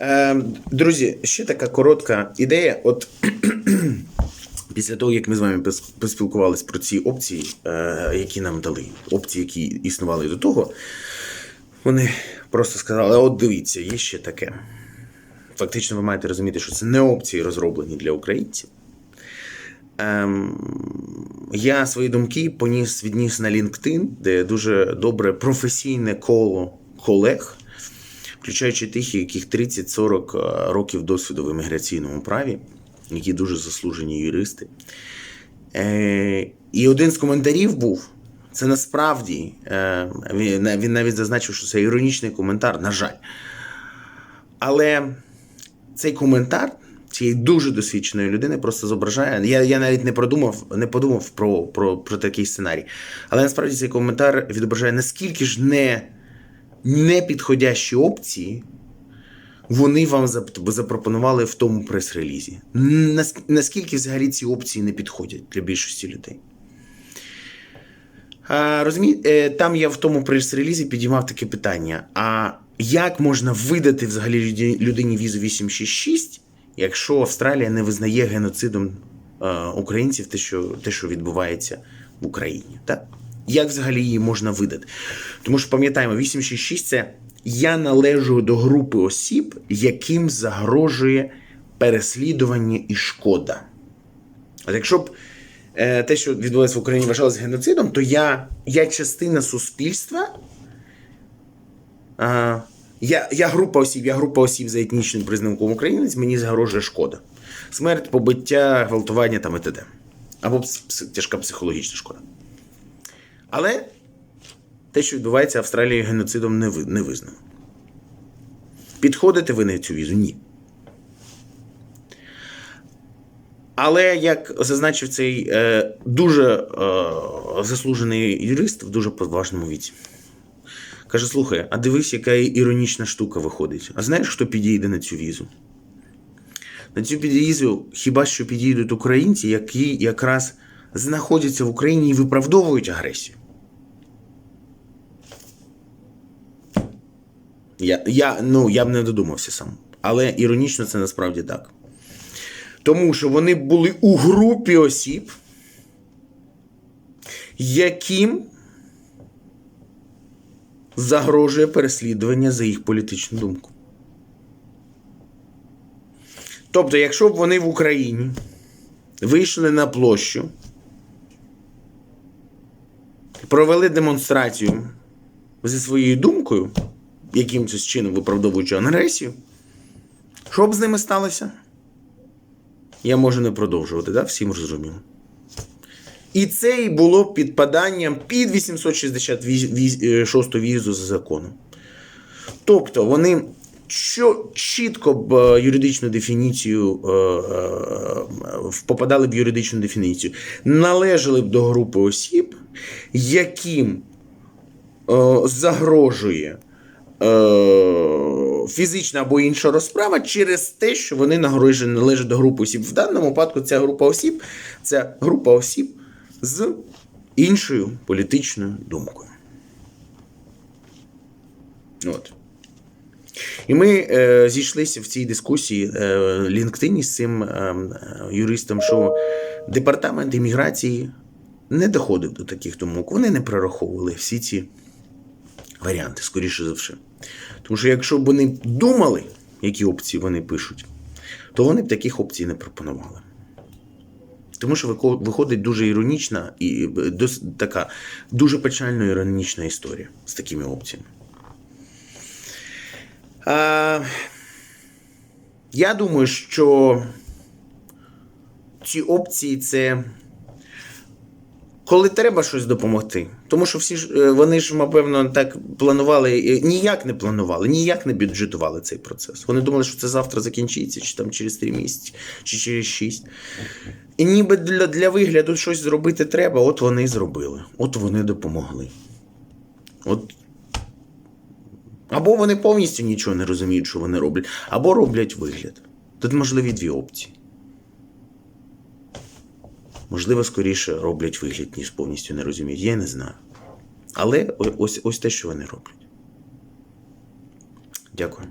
Е, друзі, ще така коротка ідея. От після того, як ми з вами поспілкувалися про ці опції, е, які нам дали, опції, які існували до того, вони просто сказали: от дивіться, є ще таке. Фактично, ви маєте розуміти, що це не опції розроблені для українців. Ем, я свої думки поніс, відніс на LinkedIn, де дуже добре професійне коло колег, включаючи тих, яких 30-40 років досвіду в імміграційному праві, які дуже заслужені юристи. Е, і один з коментарів був: це насправді е, він навіть зазначив, що це іронічний коментар, на жаль. Але цей коментар цієї дуже досвідченої людини просто зображає. Я, я навіть не продумав, не подумав про, про, про такий сценарій. Але насправді цей коментар відображає, наскільки ж не, не підходящі опції вони вам запропонували в тому прес-релізі. Наскільки взагалі ці опції не підходять для більшості людей. А, розумі... е, Там я в тому прес-релізі підіймав таке питання: а як можна видати взагалі людині візу 866, якщо Австралія не визнає геноцидом е, українців те, що, те, що відбувається в Україні? Так? Як взагалі її можна видати? Тому що пам'ятаємо, 866 це я належу до групи осіб, яким загрожує переслідування і шкода. От якщо б е, те, що відбулося в Україні, вважалося геноцидом, то я, я частина суспільства. А, я, я група осіб, я група осіб за етнічним признаком українець, мені загрожує шкода. Смерть, побиття, гвалтування там і т.д. Або пс- пс- тяжка психологічна шкода. Але те, що відбувається Австралії геноцидом, не, ви, не визнано. Підходите ви на цю візу? Ні. Але як зазначив цей е, дуже е, заслужений юрист в дуже поважному віці, каже: слухай, а дивись, яка іронічна штука виходить. А знаєш, хто підійде на цю візу? На цю візу хіба що підійдуть українці, які якраз знаходяться в Україні і виправдовують агресію. Я, я, ну, я б не додумався сам. Але іронічно це насправді так. Тому що вони були у групі осіб, яким загрожує переслідування за їх політичну думку. Тобто, якщо б вони в Україні вийшли на площу, провели демонстрацію зі своєю думкою, якимось чином виправдовуючи агресію, що б з ними сталося? Я можу не продовжувати, да? всім зрозуміло. І це і було підпаданням під 866 візу за законом. Тобто вони чітко е, юридичну дефініцію е, е, попадали в юридичну дефініцію, належали б до групи осіб, яким е, загрожує е, фізична або інша розправа через те, що вони нагороджені належать до групи осіб. В даному випадку ця група осіб це група осіб з іншою політичною думкою. От. І ми е, зійшлися в цій дискусії е, LinkedIn з цим е, е, юристом, що департамент імміграції не доходив до таких думок. Вони не прораховували всі ці варіанти, скоріше за все. Тому що якщо б вони думали, які опції вони пишуть, то вони б таких опцій не пропонували. Тому що виходить дуже іронічна і е, така дуже печально іронічна історія з такими опціями. А, я думаю, що ці опції це коли треба щось допомогти. Тому що всі ж е, вони ж, напевно, так планували, ніяк не планували, ніяк не бюджетували цей процес. Вони думали, що це завтра закінчиться, чи там через три місяці, чи через шість. І ніби для, для вигляду щось зробити треба, от вони і зробили. От вони допомогли. От або вони повністю нічого не розуміють, що вони роблять, або роблять вигляд. Тут можливі дві опції. Можливо, скоріше роблять вигляд, ніж повністю не розуміють. Я не знаю. Але ось, ось те, що вони роблять. Дякую.